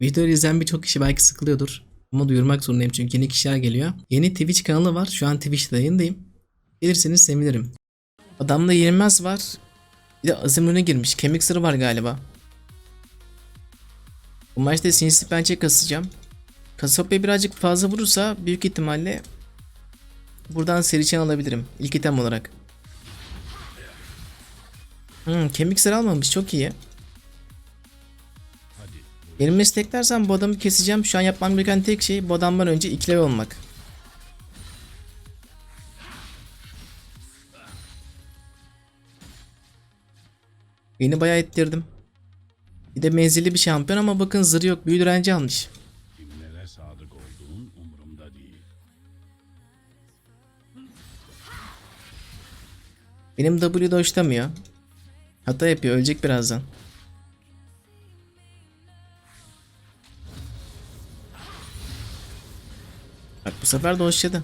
Videoyu izleyen birçok kişi belki sıkılıyordur. Ama duyurmak zorundayım çünkü yeni kişiler geliyor. Yeni Twitch kanalı var. Şu an Twitch'te yayındayım. Gelirseniz sevinirim. Adamda yenilmez var. Bir de Azimlun'a girmiş. Kemik sırrı var galiba. Bu maçta sinsi pençe kasacağım. Kasapya birazcık fazla vurursa büyük ihtimalle buradan seriçen alabilirim. İlk item olarak. Hmm, kemik sırrı almamış. Çok iyi. Benim desteklersen bu adamı keseceğim. Şu an yapmam gereken tek şey bu adamdan önce ikileme olmak. Beni bayağı ettirdim. Bir de menzilli bir şampiyon ama bakın zırh yok. Büyü direnci almış. Kimlere sadık olduğun umurumda değil. Benim W doşlamıyor. Hata yapıyor. Ölecek birazdan. Bu sefer doşladı.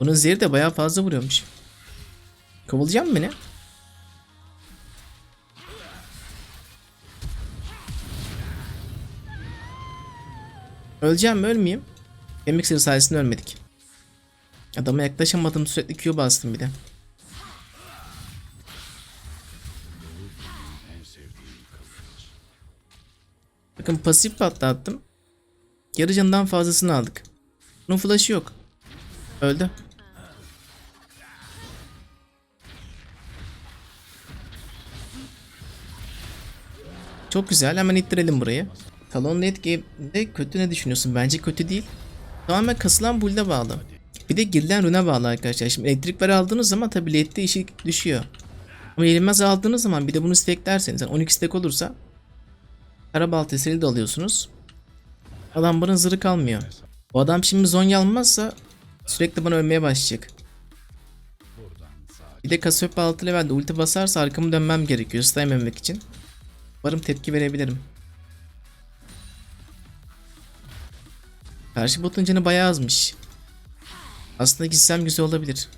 Bunun zehri de bayağı fazla vuruyormuş. Kovalayacak mı beni? Öleceğim mi ölmeyeyim? Sırrı sayesinde ölmedik. Adama yaklaşamadım sürekli Q bastım bir de. Bakın pasif patlattım. Yarı canından fazlasını aldık. Bunun flash'ı yok. Öldü. Çok güzel hemen ittirelim burayı. Talon net game'de kötü ne düşünüyorsun? Bence kötü değil. Tamamen kasılan build'e bağlı. Bir de girilen rune bağlı arkadaşlar. Şimdi elektrik veri aldığınız zaman tabi ledde işi düşüyor. Ama yenilmez aldığınız zaman bir de bunu stacklerseniz yani 12 stack olursa Karabalt eseri de alıyorsunuz. Adam bana zırı kalmıyor. O adam şimdi zonya almazsa sürekli bana ölmeye başlayacak. Bir de Cassiopeia 6 levelde ulti basarsa arkamı dönmem gerekiyor ıslayamamak için. Umarım tepki verebilirim. Karşı botun canı bayağı azmış. Aslında gitsem güzel olabilir.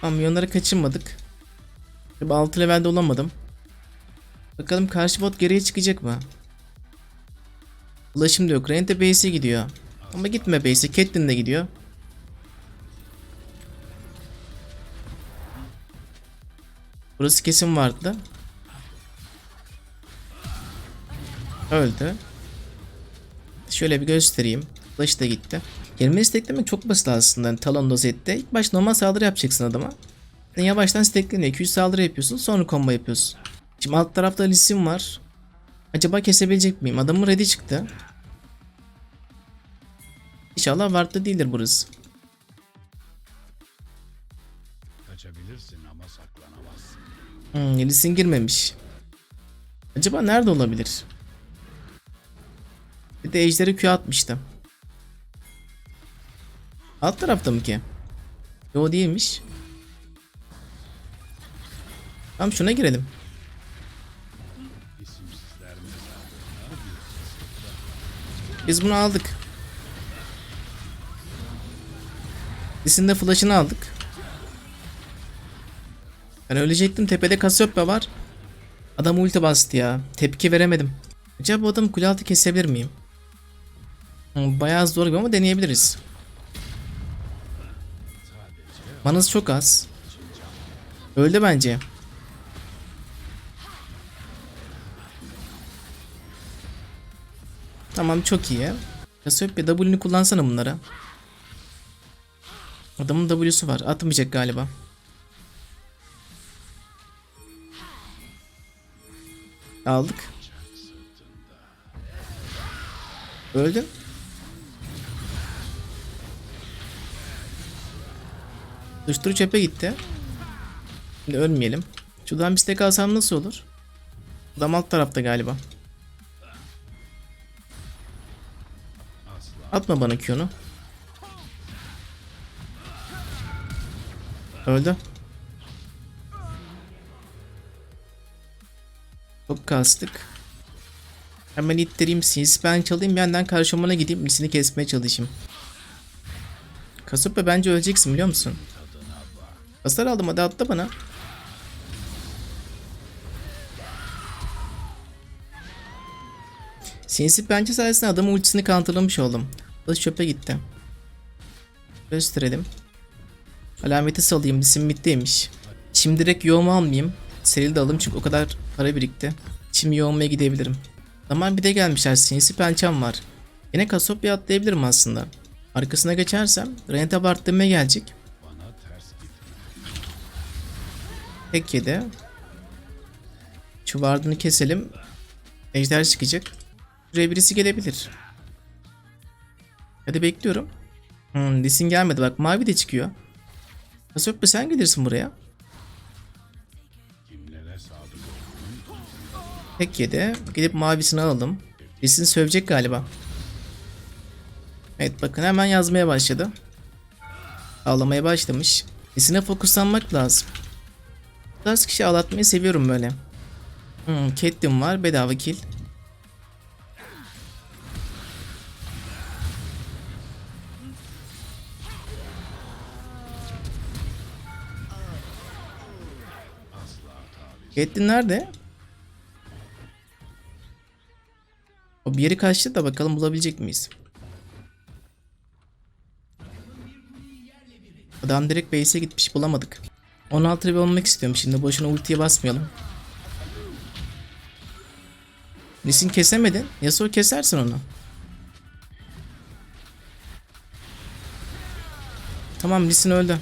Tamam milyonları kaçırmadık. Tabi 6 levelde olamadım. Bakalım karşı bot geriye çıkacak mı? Ulaşım da yok. Rente base'e gidiyor. Ama gitme base'e. Catelyn de gidiyor. Burası kesin vardı. Öldü. Şöyle bir göstereyim. Flash da gitti. Gelmeyi steklemek çok basit aslında. Yani Talon dozette. İlk baş normal saldırı yapacaksın adama. Sen yavaştan stekleniyor. 200 saldırı yapıyorsun. Sonra combo yapıyorsun. Şimdi alt tarafta Lisim var. Acaba kesebilecek miyim? Adamın ready çıktı. İnşallah ward'da değildir burası. Kaçabilirsin ama saklanamazsın. Hmm, Lisin girmemiş. Acaba nerede olabilir? Bir de ejderi Q atmıştım. Alt tarafta mı ki? Yo değilmiş. Tamam şuna girelim. Biz bunu aldık. Lisin de flash'ını aldık. Ben ölecektim. Tepede Cassiopeia var. Adam ulti bastı ya. Tepki veremedim. Acaba bu adamı kule altı kesebilir miyim? Hmm, Bayağı zor gibi ama deneyebiliriz. Manası çok az. Öldü bence. Tamam çok iyi. Cassiopeia W'ni kullansana bunlara. Adamın W'su var. Atmayacak galiba. Aldık. Öldü. Dıştırı çöpe gitti. Şimdi ölmeyelim. Şuradan bir stack alsam nasıl olur? Adam alt tarafta galiba. Atma bana Q'nu. Öldü. Çok kastık. Hemen ittireyim sinsi ben çalayım yandan karşımana gideyim misini kesmeye çalışayım. Kasıp bence öleceksin biliyor musun? Hasar aldım hadi atla bana. Sinsi pençe sayesinde adamın ultisini counterlamış oldum. Kılıç çöpe gitti. Gösterelim. Alameti salayım. Lisim bittiymiş. Şimdi direkt yoğumu almayayım. Serili de alayım çünkü o kadar para birikti. Şimdi yoğumaya gidebilirim. Tamam bir de gelmişler. Sinsi pençem var. Yine Kasopya atlayabilirim aslında. Arkasına geçersem Rente Bartlem'e gelecek. Tek yedi. Şu vardını keselim. Ejder çıkacak. Buraya birisi gelebilir. Hadi bekliyorum. Hmm, Lisin gelmedi bak mavi de çıkıyor. Nasıl yok sen gelirsin buraya. Tek yedi. Gidip mavisini alalım. Lisin sövecek galiba. Evet bakın hemen yazmaya başladı. Ağlamaya başlamış. Lisine fokuslanmak lazım. Bu tarz kişi ağlatmayı seviyorum böyle. Hmm, Caitlyn var bedava kill. Caitlyn nerede? O bir yeri kaçtı da bakalım bulabilecek miyiz? Adam direkt base'e gitmiş bulamadık. 16 level olmak istiyorum şimdi boşuna ultiye basmayalım. Lisin kesemedin. Yasuo kesersin onu. Tamam Lisin öldü.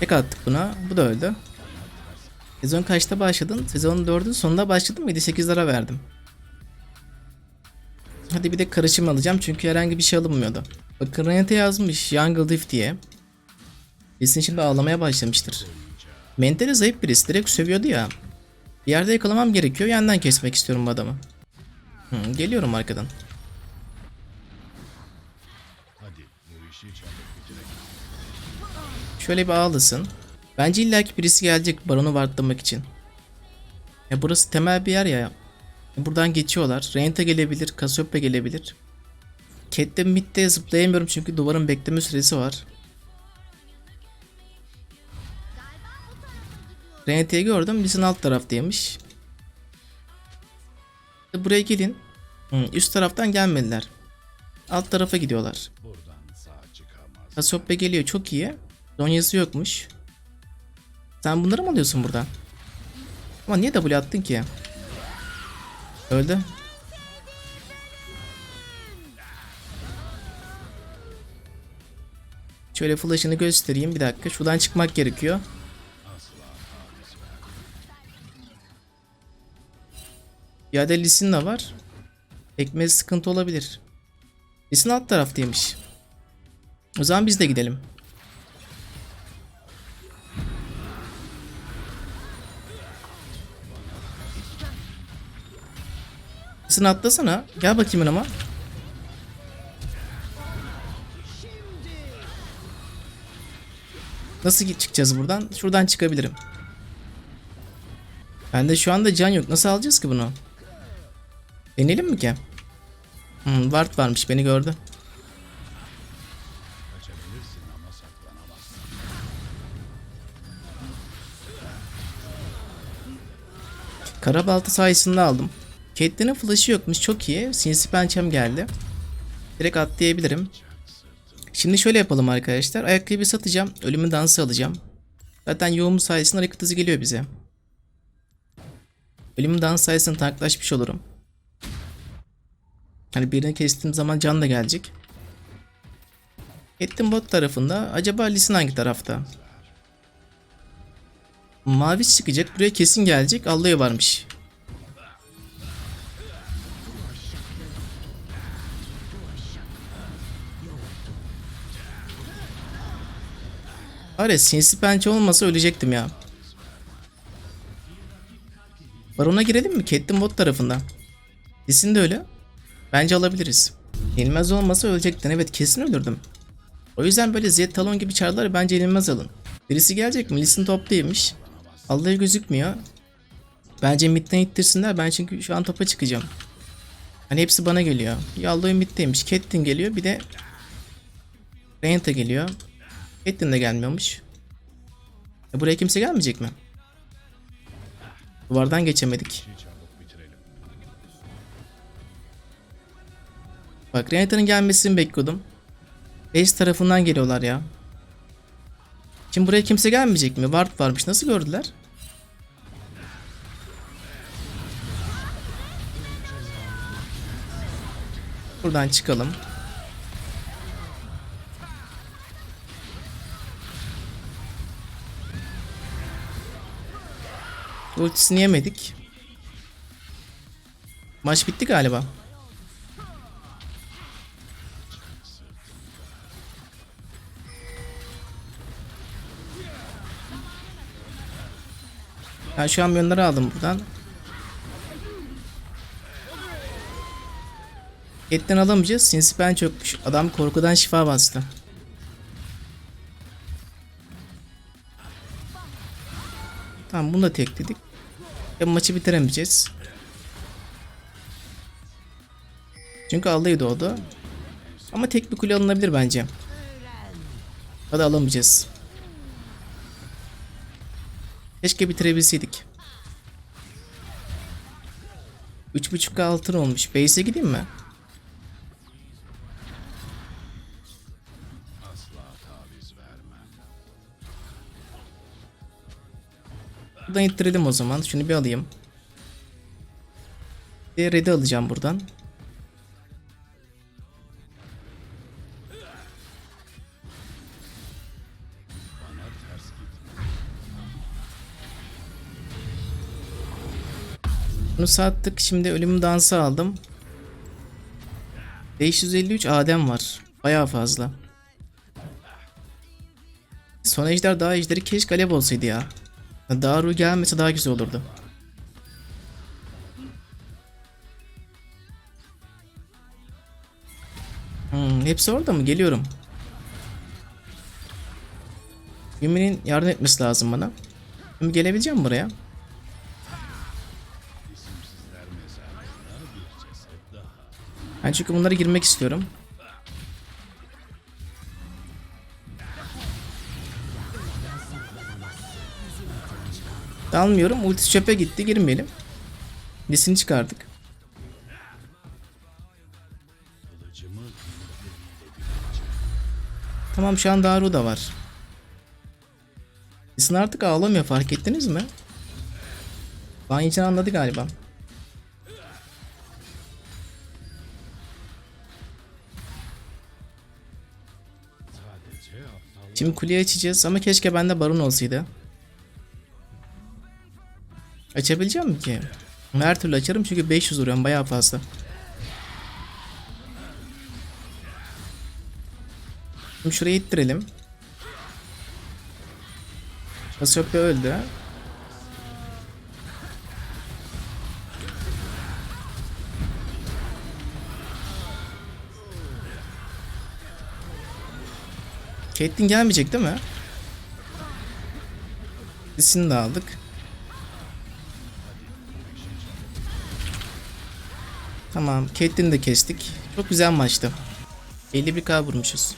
Tek attık buna. Bu da öldü. Sezon kaçta başladın? Sezonun 4'ün sonunda başladım. 7-8 lira verdim. Hadi bir de karışım alacağım çünkü herhangi bir şey alınmıyordu. Bakın Renate yazmış Jungle Diff diye. Lisin şimdi ağlamaya başlamıştır. Mentali zayıf birisi direkt sövüyordu ya. Bir yerde yakalamam gerekiyor. Yandan kesmek istiyorum bu adamı. Hı, geliyorum arkadan. Şöyle bir ağlasın. Bence illaki birisi gelecek baronu wardlamak için. Ya burası temel bir yer ya. Buradan geçiyorlar. Renta gelebilir, Cassiopeia gelebilir. Cat'te mid'de zıplayamıyorum çünkü duvarın bekleme süresi var. Renta'yı gördüm. Bizim alt taraftaymış. Buraya gelin. Üst taraftan gelmediler. Alt tarafa gidiyorlar. Cassiopeia geliyor çok iyi. Zonyası yokmuş. Sen bunları mı alıyorsun buradan? Ama niye W attın ki? Öldü. Şöyle flash'ını göstereyim bir dakika. Şuradan çıkmak gerekiyor. Ya da Lis'in de var. Ekmez sıkıntı olabilir. Lis'in alt taraftaymış. O zaman biz de gidelim. Sen atlasana. Gel bakayım yanıma. Nasıl çıkacağız buradan? Şuradan çıkabilirim. Bende şu anda can yok. Nasıl alacağız ki bunu? Deneyelim mi ki? Hmm, Ward varmış beni gördü. Karabaltı sayesinde aldım. Caitlyn'in flash'ı yokmuş çok iyi. Sinsi pençem geldi. Direkt atlayabilirim. Şimdi şöyle yapalım arkadaşlar. Ayakkabıyı satacağım. Ölümün dansı alacağım. Zaten yoğun sayesinde hareket hızı geliyor bize. Ölümün dansı sayesinde tanklaşmış olurum. Hani birini kestiğim zaman can da gelecek. Ettim bot tarafında. Acaba Lisin hangi tarafta? Mavi çıkacak. Buraya kesin gelecek. Allah'a varmış. Var ya sinsi pençe olmasa ölecektim ya. Barona girelim mi? Kettin bot tarafında. Lisin de öyle. Bence alabiliriz. Yenilmez olmasa ölecektin. Evet kesin ölürdüm. O yüzden böyle Zed Talon gibi çarları bence yenilmez alın. Birisi gelecek mi? Lisin toptaymış. Allah'ı gözükmüyor. Bence midden ittirsinler. Ben çünkü şu an topa çıkacağım. Hani hepsi bana geliyor. Yaldo'yu middeymiş. Caitlyn geliyor. Bir de Reyna geliyor. Caitlyn de gelmiyormuş. E buraya kimse gelmeyecek mi? Duvardan geçemedik. Bak Renata'nın gelmesini bekliyordum. Base tarafından geliyorlar ya. Şimdi buraya kimse gelmeyecek mi? Ward varmış. Nasıl gördüler? Buradan çıkalım. Ultisini yemedik. Maç bitti galiba. Ben şu an milyonları aldım buradan. Etten alamayacağız. Sinsi ben çökmüş. Adam korkudan şifa bastı. Tamam bunu da tekledik. Ya maçı bitiremeyeceğiz. Çünkü Allah'ı doğdu. Ama tek bir kule alınabilir bence. Hadi alamayacağız. Keşke bitirebilseydik. 3.5 altın olmuş. Base'e gideyim mi? Buradan ittirelim o zaman. Şunu bir alayım. Bir red'i alacağım buradan. Bunu sattık. Şimdi ölüm dansı aldım. 553 Adem var. Bayağı fazla. Son ejder daha ejderi keşke alev olsaydı ya. Daru gelmese daha güzel olurdu. Hmm, hepsi orada mı? Geliyorum. Yumi'nin yardım etmesi lazım bana. Yumi gelebileceğim buraya? Ben çünkü bunlara girmek istiyorum. Dalmıyorum. Ultisi çöpe gitti. Girmeyelim. Lisini çıkardık. Tamam şu an Daru da var. Lisin artık ağlamıyor fark ettiniz mi? Ban yiyeceğini anladı galiba. Şimdi kuleyi açacağız ama keşke bende baron olsaydı. Açabileceğim mi ki? Her türlü açarım çünkü 500 vuruyorum bayağı fazla. Şimdi şurayı ittirelim. Cassiopeia öldü. Caitlyn gelmeyecek değil mi? İkisini de aldık. Tamam, Caitlyn'i de kestik. Çok güzel maçtı. 51k vurmuşuz.